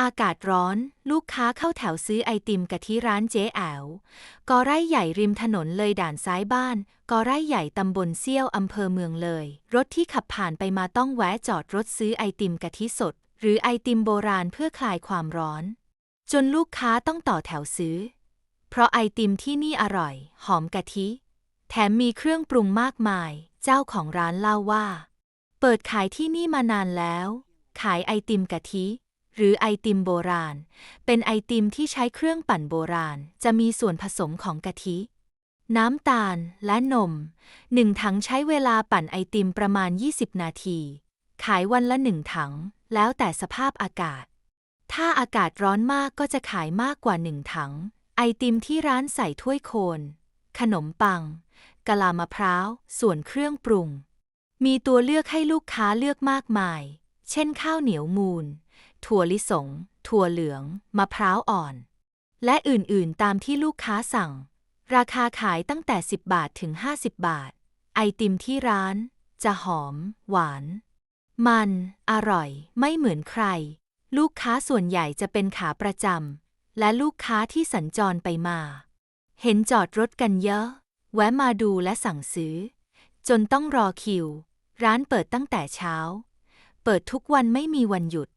อากาศร้อน ลูกค้าเข้าแถวซื้อไอติมกะทิร้านเจ๊แอ๋วกอไร่ใหญ่ริมถนนเลยด่านซ้ายบ้าน กอไร่ใหญ่ตำบลเซี่ยวอำเภอเมืองเลย รถที่ขับผ่านไปมาต้องแวะจอดรถซื้อไอติมกะทิสด หรือไอติมโบราณเพื่อคลายความร้อน จนลูกค้าต้องต่อแถวซื้อ เพราะไอติมที่นี่อร่อย หอมกะทิ แถมมีเครื่องปรุงมากมาย เจ้าของร้านเล่าว่า เปิดขายที่นี่มานานแล้ว ขายไอติมกะทิ หรือไอติมโบราณ เป็นไอติมที่ใช้เครื่องปั่นโบราณ จะมีส่วนผสมของกะทิ น้ำตาลและนมหนึ่งถังใช้เวลาปั่นไอติมประมาณ 20 นาที ขายวันละหนึ่งถัง แล้วแต่สภาพอากาศ ถ้าอากาศร้อนมากก็จะขายมากกว่าหนึ่งถัง ไอติมที่ร้านใส่ถ้วยโคน ขนมปังกะลามะพร้าว ส่วนเครื่องปรุง มีตัวเลือกให้ลูกค้าเลือกมากมาย เช่นข้าวเหนียวมูนถั่วลิสง ถั่วเหลือง มะพร้าวอ่อน และอื่นๆตามที่ลูกค้าสั่ง ราคาขายตั้งแต่ 10 บาทถึง 50 บาท ไอติมที่ร้าน จะหอม หวาน มัน อร่อย ไม่เหมือนใคร ลูกค้าส่วนใหญ่จะเป็นขาประจำและลูกค้าที่สัญจรไปมา เห็นจอดรถกันเยอะ แวะมาดูและสั่งซื้อ จนต้องรอคิว ร้านเปิดตั้งแต่เช้า เปิดทุกวันไม่มีวันหยุด